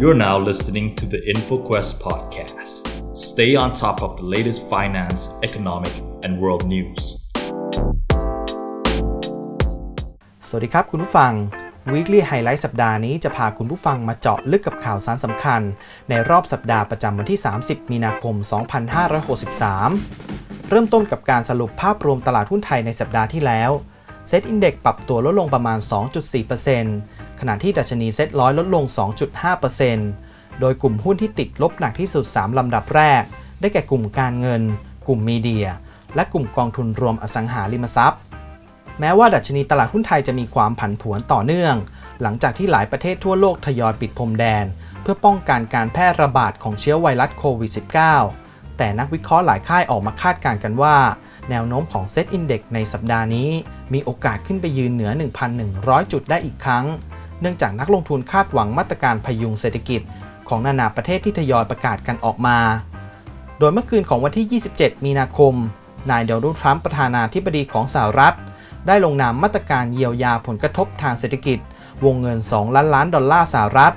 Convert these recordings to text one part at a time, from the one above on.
You're now listening to the InfoQuest podcast. Stay on top of the latest finance, economic, and world news. สวัสดีครับคุณผู้ฟัง Weekly Highlight สัปดาห์นี้จะพาคุณผู้ฟังมาเจาะลึกกับข่าวสารสำคัญ ในรอบสัปดาห์ประจำวันที่ 30 มีนาคม 2563 เริ่มต้นกับการสรุปภาพรวมตลาดหุ้นไทยในสัปดาห์ที่แล้วเซ็ตอินเด็กปรับตัวลดลงประมาณ 2.4% ขณะที่ดัชนีเซ็ตร้อยลดลง 2.5%โดยกลุ่มหุ้นที่ติดลบหนักที่สุด 3 ลำดับแรก ได้แก่กลุ่มการเงิน กลุ่มมีเดีย และกลุ่มกองทุนรวมอสังหาริมทรัพย์ แม้ว่าดัชนีตลาดหุ้นไทยจะมีความผันผวนต่อเนื่อง หลังจากที่หลายประเทศทั่วโลกทยอยปิดพรมแดน เพื่อป้องกันการแพร่ระบาดของเชื้อไวรัสโควิด -19 แต่นักวิเคราะห์หลายค่ายออกมาคาดการณ์กันว่าแนวโน้มของเซตอินเด็กในสัปดาห์นี้ มีโอกาสขึ้นไปยืนเหนือ 1,100 จุดได้อีกครั้ง เนื่องจากนักลงทุนคาดหวังมาตรการพยุงเศรษฐกิจ ของนานาประเทศที่ทยอยประกาศกันออกมา โดยเมื่อคืนของวันที่ 27 มีนาคม นายโดลด์ทรัมป์ประธานาธิบดีของสหรัฐ ได้ลงนามมาตรการเยียวยาผลกระทบทางเศรษฐกิจ วงเงิน 2 ล้านล้านดอลลาร์สหรัฐ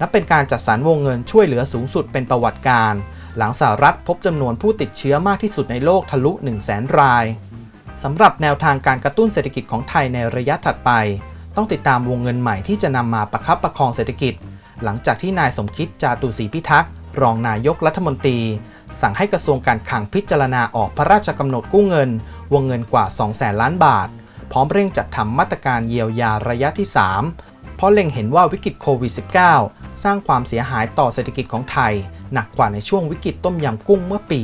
นับเป็นการจัดสรรวงเงินช่วยเหลือสูงสุดเป็นประวัติการ หลังสหรัฐพบจำนวนผู้ติดเชื้อมากที่สุดในโลกทะลุ 1 0 0 0 0แรายสำหรับแนวทางการกระตุ้นเศรษฐกิจของไทยในระยะถัดไป ต้องติดตามวงเงินใหม่ที่จะนำมาประคับประคองเศรษฐกิจ หลังจากที่นายสมคิดจาตุศรีพิทักษ์รองนายกรัฐมนตรี สั่งให้กระทรวงการคลังพิจารณาออกพระราชกำหนดกู้เงิน วงเงินกว่า2แสนล้านบาท พร้อมเร่งจัดทำมาตรการเยียวยาระยะที่ 3 เพราะเล็งเห็นว่าวิกฤตโควิด -19 สร้างความเสียหายต่อเศรษฐกิจของไทย หนักกว่าในช่วงวิกฤตต้มยำกุ้งเมื่อปี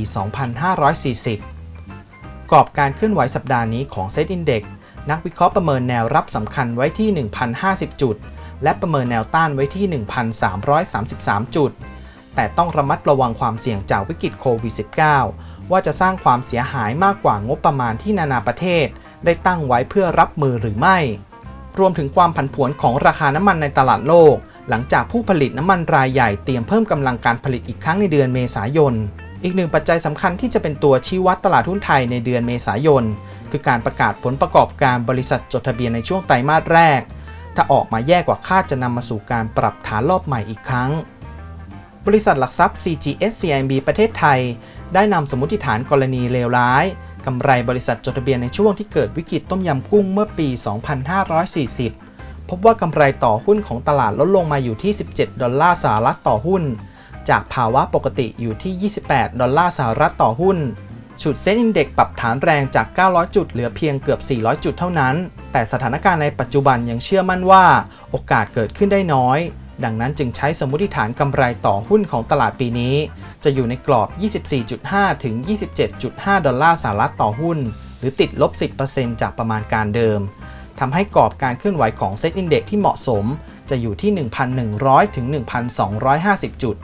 2540 กรอบการเคลื่อนไหวสัปดาห์นี้ของเซตอินเด็กซ์ นักวิเคราะห์ประเมินแนวรับสำคัญไว้ที่ 1,050 จุด และประเมินแนวต้านไว้ที่ 1,333 จุด แต่ต้องระมัดระวังความเสี่ยงจากวิกฤตโควิด -19 ว่าจะสร้างความเสียหายมากกว่างบประมาณที่นานาประเทศ ได้ตั้งไว้เพื่อรับมือหรือไม่ รวมถึงความผันผวนของราคาน้ำมันในตลาดโลก หลังจากผู้ผลิตน้ำมันรายใหญ่เตรียมเพิ่มกำลังการผลิตอีกครั้งในเดือนเมษายน อีกหนึ่งปัจจัยสำคัญที่จะเป็นตัวชี้วัดตลาดหุ้นไทยในเดือนเมษายน คือการประกาศผลประกอบการบริษัทจดทะเบียนในช่วงไตรมาสแรก ถ้าออกมาแย่กว่าคาดจะนำมาสู่การปรับฐานรอบใหม่อีกครั้ง บริษัทหลักทรัพย์ CGS CIMB ประเทศไทย ได้นำสมมติฐานกรณีเลวร้ายกำไรบริษัทจดทะเบียนในช่วงที่เกิดวิกฤตต้มยำกุ้งเมื่อปี 2540 พบว่ากำไรต่อหุ้นของตลาดลดลงมาอยู่ที่ 17 ดอลลาร์สหรัฐต่อหุ้น จากภาวะปกติอยู่ที่ 28 ดอลลาร์สหรัฐต่อหุ้น ฉุดเซ็นอินเด็กปรับฐานแรงจาก 900 จุดเหลือเพียงเกือบ 400 จุดเท่านั้น แต่สถานการณ์ในปัจจุบันยังเชื่อมั่นว่า โอกาสเกิดขึ้นได้น้อย ดังนั้นจึงใช้สมมติฐานกำไรต่อหุ้นของตลาดปีนี้ จะอยู่ในกรอบ 24.5 ถึง 27.5 ดอลลาร์สหรัฐต่อหุ้น หรือติดลบ 10%จากประมาณการเดิมทำให้กรอบการเคลื่อนไหวของเซ็ตอินเด็กที่เหมาะสม จะอยู่ที่ 1,100 ถึง 1,250 จุด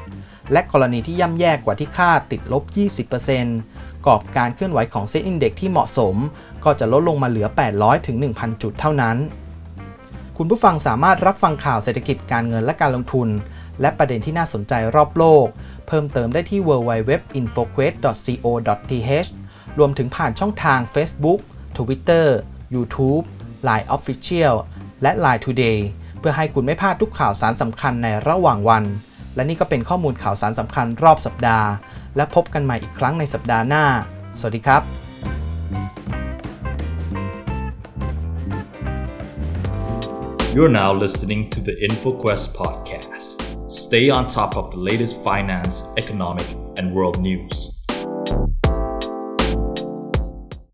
และกรณีที่ย่ำแย่กว่าที่คาดติดลบ 20% กรอบการเคลื่อนไหวของเซ็ตอินเด็กที่เหมาะสม ก็จะลดลงมาเหลือ 800 ถึง 1,000 จุดเท่านั้น คุณผู้ฟังสามารถรับฟังข่าวเศรษฐกิจการเงินและการลงทุน และประเด็นที่น่าสนใจรอบโลก เพิ่มเติมได้ที่ www.infoquest.co.th รวมถึงผ่านช่องทาง Facebook Twitter YouTube Line Official และ Line Today เพื่อให้คุณไม่พลาดทุกข่าวสารสำคัญในระหว่างวัน และนี่ก็เป็นข้อมูลข่าวสารสำคัญรอบสัปดาห์ และพบกันใหม่อีกครั้งในสัปดาห์หน้า สวัสดีครับ You're now listening to the InfoQuest podcast. Stay on top of the latest finance, economic, and world news.